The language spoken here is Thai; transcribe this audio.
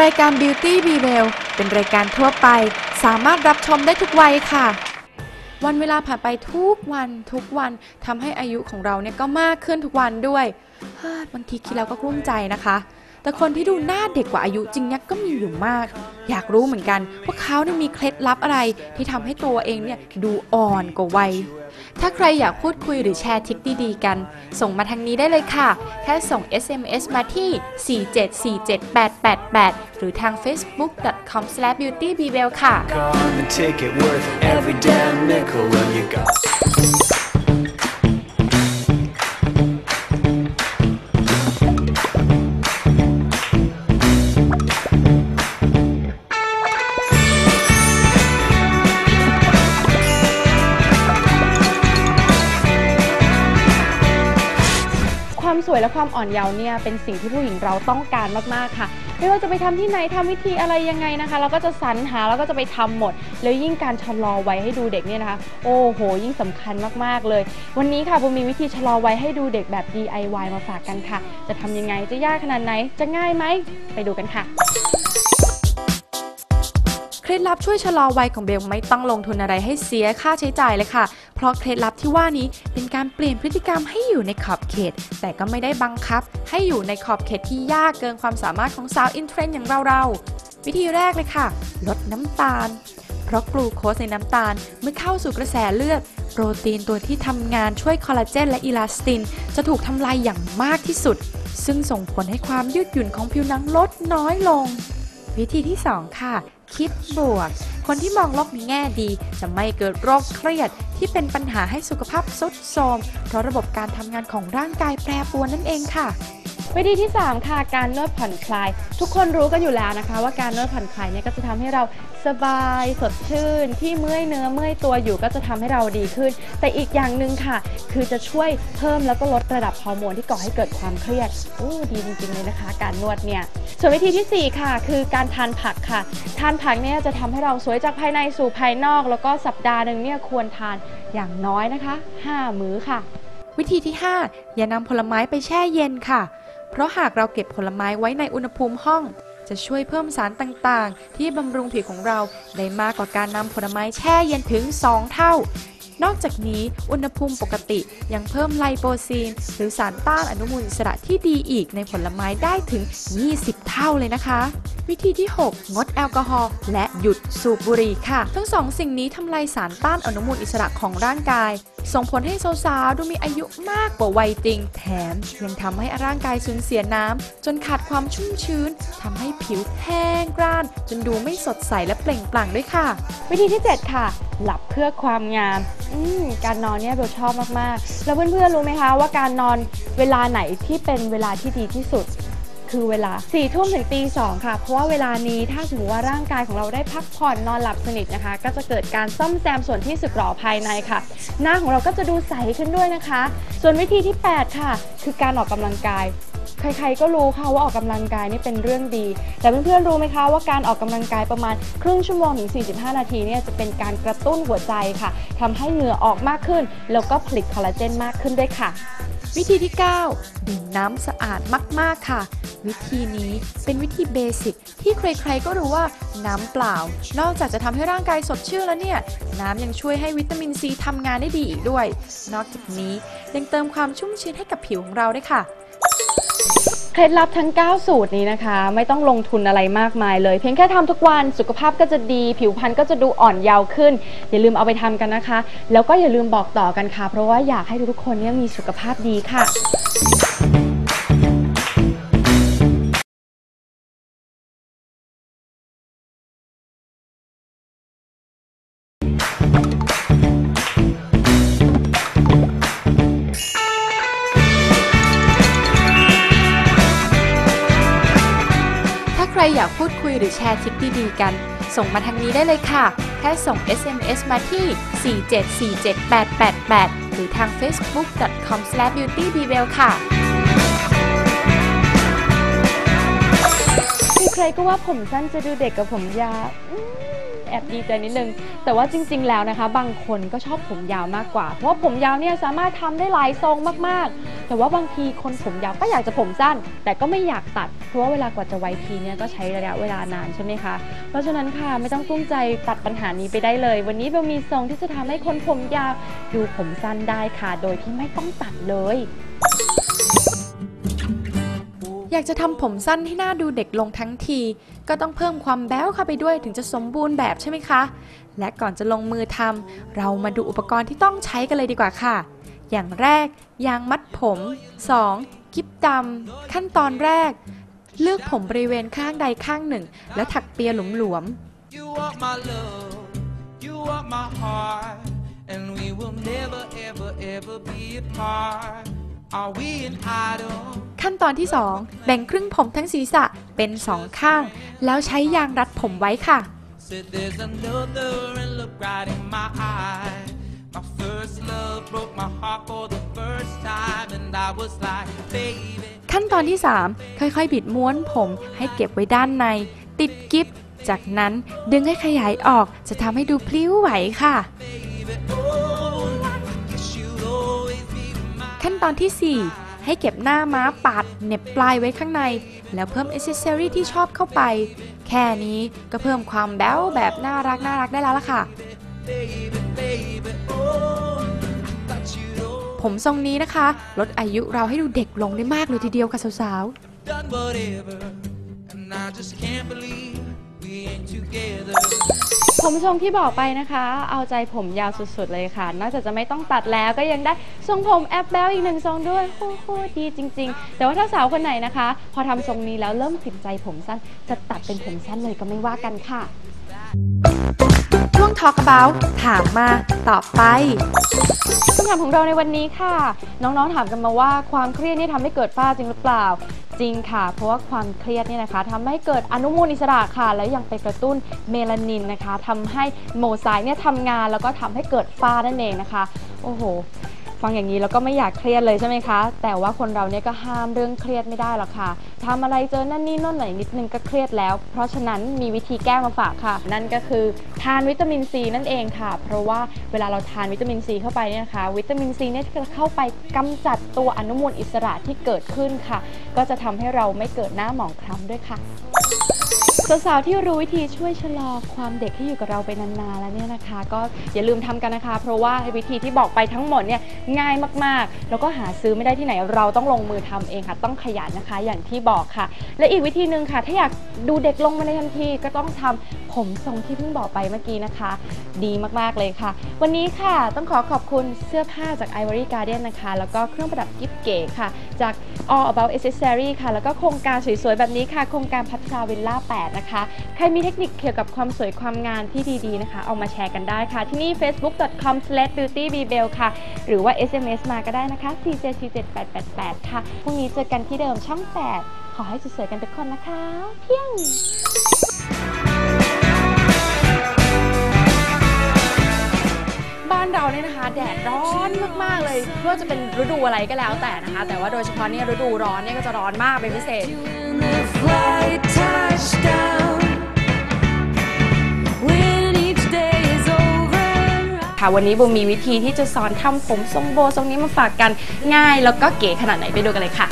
รายการ Beauty Be Well เป็นรายการทั่วไป สามารถรับชมได้ทุกวัยค่ะ วันเวลาผ่านไปทุกวันทุกวันทำให้อายุของเราเนี่ยก็มากขึ้นทุกวันด้วยเฮ้ยบางทีคิดแล้วก็กลุ้มใจนะคะ แต่คนที่ดูหน้าเด็กกว่าอายุจริงเนี่ยก็มีอยู่มาก อยากรู้เหมือนกันว่าเขาเนี่ยมีเคล็ดลับอะไรที่ทำให้ตัวเองเนี่ยดูอ่อนกว่าวัย ถ้าใครอยากพูดคุยหรือแชร์ทริคดีๆกัน ส่งมาทางนี้ได้เลยค่ะ แค่ส่ง SMS มาที่ 4747888 หรือทาง facebook.com/beautybewell ค่ะ สวยและความอ่อนเยาว์เนี่ยเป็นสิ่งที่ผู้หญิงเราต้องการมากๆค่ะ ไม่ว่าจะไปทำที่ไหนทำวิธีอะไรยังไงนะคะ เราก็จะสรรหาแล้วก็จะไปทำหมด แล้วยิ่งการชะลอวัยให้ดูเด็กเนี่ยนะคะ โอ้โห ยิ่งสำคัญมากๆเลย วันนี้ค่ะผมมีวิธีชะลอวัยให้ดูเด็กแบบ DIY มาฝากกันค่ะ จะทำยังไงจะยากขนาดไหนจะง่ายไหมไปดูกันค่ะ ล็ดลับช่วยชะลอวัยของเบลไม่ต้องลงทุนอะไรให้เสียค่าใช้จ่ายเลยค่ะ เพราะเคล็ดลับที่ว่านี้เป็นการเปลี่ยนพฤติกรรมให้อยู่ในขอบเขต แต่ก็ไม่ได้บังคับ ให้อยู่ในขอบเขตที่ยากเกินความสามารถของสาวอินเทรนด์อย่างเราๆวิธีแรกเลยค่ะ ลดน้ำตาล เพราะกลูโคสในน้ำตาลเมื่อเข้าสู่กระแสเลือดโปรตีนตัวที่ทำงานช่วยคอลลาเจนและอิลาสติน จะถูกทำลายอย่างมากที่สุด ซึ่งส่งผลให้ความยืดหยุ่นของผิวหนังลดน้อยลง วิธีที่ 2 ค่ะ คิดบวก คนที่มองโลกในแง่ดี จะไม่เกิดโรคเครียดที่เป็นปัญหาให้สุขภาพทรุดโทรมเพราะระบบการทำงานของร่างกายแปรปรวนนั่นเองค่ะ วิธีที่ 3 ค่ะการนวดผ่อนคลาย ทุกคนรู้กันอยู่แล้วนะคะ ว่าการนวดผ่อนคลายเนี่ยก็จะทำให้เราสบายสดชื่น ที่เมื่อยเนื้อเมื่อยตัวอยู่ก็จะทำให้เราดีขึ้น แต่อีกอย่างหนึ่งค่ะ คือจะช่วยเพิ่มแล้วก็ลดระดับฮอร์โมนที่ก่อให้เกิดความเครียดโอ้ดีจริงๆเลยนะคะ การนวดเนี่ยส่วนวิธีทีสี่4 ค่ะ คือการทานผักค่ะ ทานผักเนี่ยจะทำให้เราสวยจากภายในสู่ภายนอก แล้วก็สัปดาห์หนึ่งเนี่ยควรทานอย่างน้อยนะคะ 5 มื้อค่ะ วิธีที่ 5 อย่านำผลไม้ไปแช่เย็นค่ะ เพราะหากเราเก็บผลไม้ไว้ในอุณหภูมิห้อง จะช่วยเพิ่มสารต่างๆ ที่บำรุงผิวของเราได้มากกว่าการนำผลไม้แช่เย็นถึง 2 เท่า นอกจากนี้อุณหภูมิปกติยังเพิ่มไลโปซีน หรือสารต้านอนุมูลอิสระที่ดีอีกในผลไม้ได้ถึง 20 เท่าเลยนะคะ วิธีที่ 6 งดแอลกอฮอล์และหยุดสูบบุหรี่ค่ะ ทั้งสองสิ่งนี้ทำลายสารต้านอนุมูลอิสระของร่างกาย ส่งผลให้สาวๆดูมีอายุมากกว่าวัยจริง แถมยังทำให้ร่างกายสูญเสียน้ำจนขาดความชุ่มชื้นทำให้ผิวแห้งกร้าน จนดูไม่สดใสและเปล่งปลั่งด้วยค่ะ วิธีที่ 7 ค่ะ หลับเพื่อความงามอืมการนอนเนี่ยเบลชอบมากๆ แล้วเพื่อนๆรู้ไหมคะว่าการนอนเวลาไหนที่เป็นเวลาที่ดีที่สุด คือเวลา4ี่ทุ่มถึงตีสองค่ะ เพราะว่าเวลานี้ถ้าสมมติว่าร่างกายของเราได้พักผ่อนนอนหลับสนิทนะคะ ก็จะเกิดการซ่อมแซมส่วนที่สึกหรอภายในค่ะ หน้าของเราก็จะดูใสขึ้นด้วยนะคะ ส่วนวิธีที่ 8 ค่ะ คือการออกกำลังกายใครๆ ก็รู้ค่ะว่าออกกำลังกายนี่เป็นเรื่องดี แต่เพื่อนๆ รู้ไหมคะว่าการออกกำลังกายประมาณครึ่งชั่วโมงถึง 45 นาทีเนี่ยจะเป็นการกระตุ้นหัวใจค่ะทำให้เหงื่อออกมากขึ้น แล้วก็ผลิตคอลลาเจนมากขึ้นด้วยค่ะ วิธีที่ 9 ดื่มน้ำสะอาดมากๆค่ะ วิธีนี้เป็นวิธีเบสิกที่ใครๆก็รู้ว่าน้ำเปล่า นอกจากจะทำให้ร่างกายสดชื่นแล้วเนี่ย น้ำยังช่วยให้วิตามินซีทำงานได้ดีอีกด้วย นอกจากนี้ยังเติมความชุ่มชื้นให้กับผิวของเราด้วยค่ะ เคล็ดลับทั้ง 9 สูตรนี้นะคะ ไม่ต้องลงทุนอะไรมากมายเลย เพียงแค่ทำทุกวันสุขภาพก็จะดี ผิวพรรณก็จะดูอ่อนเยาว์ขึ้น อย่าลืมเอาไปทำกันนะคะ แล้วก็อย่าลืมบอกต่อกันค่ะ เพราะว่าอยากให้ทุกๆคนเนี่ยมีสุขภาพดีค่ะ รอยากพูดคุยหรือแชร์ทริปดีๆกัน ส่งมาทางนี้ได้เลยค่ะ แค่ส่ง SMS มาที่ 4747888 หรือทาง facebook.com/beautybewell ค่ะ ใครๆก็ว่าผมสั้นจะดูเด็กกับผมยาวอืม แอบดีใจนิดนึง แต่ว่าจริง ๆ แล้วนะคะ บางคนก็ชอบผมยาวมากกว่า เพราะผมยาวเนี่ยสามารถทำได้หลายทรงมากๆ แต่ว่าบางทีคนผมยาวก็อยากจะผมสั้น แต่ก็ไม่อยากตัด เพราะว่าเวลากว่าจะไว้ทีเนี่ยก็ใช้ระยะเวลานานใช่ไหมคะ เพราะฉะนั้นค่ะไม่ต้องกุ้มใจตัดปัญหานี้ไปได้เลย วันนี้เบลมีทรงที่จะทำให้คนผมยาวดูผมสั้นได้ค่ะ โดยที่ไม่ต้องตัดเลย อยากจะทำผมสั้นให้หน้าดูเด็กลงทั้งที ก็ต้องเพิ่มความแบ๊วเข้าไปด้วยถึงจะสมบูรณ์แบบใช่ไหมคะ และก่อนจะลงมือทำเรามาดูอุปกรณ์ที่ต้องใช้กันเลยดีกว่าค่ะ อย่างแรก ยางมัดผม 2. กิ๊บดำขั้นตอนแรก เลือกผมบริเวณข้างใดข้างหนึ่ง แล้วถักเปียหลวม You are my love, you are my heart, and we will never, ever, ever be apart. Are we an idol? ๆขั้นตอนที่ 2 แบ่งครึ่งผมทั้งศีรษะเป็นสองข้าง แล้วใช้ยางรัดผมไว้ค่ะ Said there's another and look right in my eye. My first love broke my heart for the first time, and I was like, baby. ขั้นตอนที่ 3 ค่อยๆ บิดม้วนผมให้เก็บไว้ด้านใน ติดกิฟจากนั้นดึงให้ขยายออกจะทำให้ดูพลิ้วไหวค่ะ Baby, oh, guess you'll always be mine. ขั้นตอนที่ 4 ให้เก็บหน้าม้าปัดเน็บปลายไว้ข้างใน แล้วเพิ่มอ c เซสซอรี่ที่ชอบเข้าไป แค่นี้ก็เพิ่มความแบ๊วแบบน่ารักน่ารักได้แล้วล่ะค่ะ ผมทรงนี้นะคะ ลดอายุเราให้ดูเด็กลงได้มากเลยทีเดียวค่ะสาว done ผมทรงที่บอกไปนะคะ เอาใจผมยาวสุดๆเลยค่ะ นอกจากจะไม่ต้องตัดแล้วก็ยังได้ทรงผมแอปแบลอีกหนึ่งทรงด้วยโอ้โหดีจริง ๆ แต่ว่าถ้าสาวคนไหนนะคะ พอทำทรงนี้แล้วเริ่มติดใจผมสั้น จะตัดเป็นผมสั้นเลยก็ไม่ว่ากันค่ะๆช่วง Talk About ถามมาตอบไป คำถามของเราในวันนี้ค่ะ น้องๆถามกันมาว่าความเครียดนี่ทำให้เกิดฝ้าจริงหรือเปล่า จริงค่ะ เพราะว่าความเครียดเนี่ยนะคะทำให้เกิดอนุมูลอิสระค่ะ แล้วยังไปกระตุ้นเมลานินนะคะทำให้โมไซเนี่ยทำงานแล้วก็ทำให้เกิดฝ้านั่นเองนะคะ โอ้โห ฟังอย่างนี้แล้วก็ไม่อยากเครียดเลยใช่ไหมคะ แต่ว่าคนเราเนี่ยก็ห้ามเรื่องเครียดไม่ได้หรอกค่ะทำอะไรเจอนั่นนี่นั่นหน่อยนิดนึงก็เครียดแล้ว เพราะฉะนั้นมีวิธีแก้มาฝากค่ะ นั่นก็คือทานวิตามินซีนั่นเองค่ะ เพราะว่าเวลาเราทานวิตามินซีเข้าไปเนี่ยนะคะ วิตามินซีเนี่ยจะเข้าไปกำจัดตัวอนุมูลอิสระที่เกิดขึ้นค่ะ ก็จะทำให้เราไม่เกิดหน้าหมองคล้ำด้วยค่ะ สาวๆที่รู้วิธีช่วยชะลอความเด็กที่อยู่กับเราไปนานๆแล้วเนี่ยนะคะ ก็อย่าลืมทำกันนะคะ เพราะว่าวิธีที่บอกไปทั้งหมดเนี่ยง่ายมากๆ แล้วก็หาซื้อไม่ได้ที่ไหนเราต้องลงมือทำเองค่ะ ต้องขยันนะคะ อย่างที่บอกค่ะ และอีกวิธีหนึ่งค่ะ ถ้าอยากดูเด็กลงมาในทันทีก็ต้องทำผมทรงที่เพิ่งบอกไปเมื่อกี้นะคะ ดีมากๆเลยค่ะ วันนี้ค่ะต้องขอขอบคุณเสื้อผ้าจาก Ivory Garden นะคะ แล้วก็เครื่องประดับกิฟเก๋ค่ะ จาก All About Accessory ค่ะ แล้วก็โครงการสวยๆแบบนี้ค่ะ โครงการพัทราวิลล่า8นะคะใครมีเทคนิคเกี่ยวกับความสวยความงามที่ดีๆนะคะ เอามาแชร์กันได้ค่ะ ที่นี่ facebook.com/beautybebel ค่ะ หรือว่า SMS มาก็ได้นะคะ 4747888 ค่ะ พรุ่งนี้เจอกันที่เดิมช่อง 8 ขอให้สวยๆกันทุกคนนะคะ เพียงบ้านเราเนี่ยนะคะแดดร้อนมากๆเลยไม่ว่าจะเป็นฤดูอะไรก็แล้วแต่นะคะ แต่ว่าโดยเฉพาะเนี่ยฤดูร้อนเนี่ยก็จะร้อนมากเป็นพิเศษ ค่ะวันนี้บูมมีวิธีที่จะสอนทำผมทรงโบทรงนี้มาฝากกันง่ายแล้วก็เก๋ขนาดไหนไปดูกันเลยค่ะ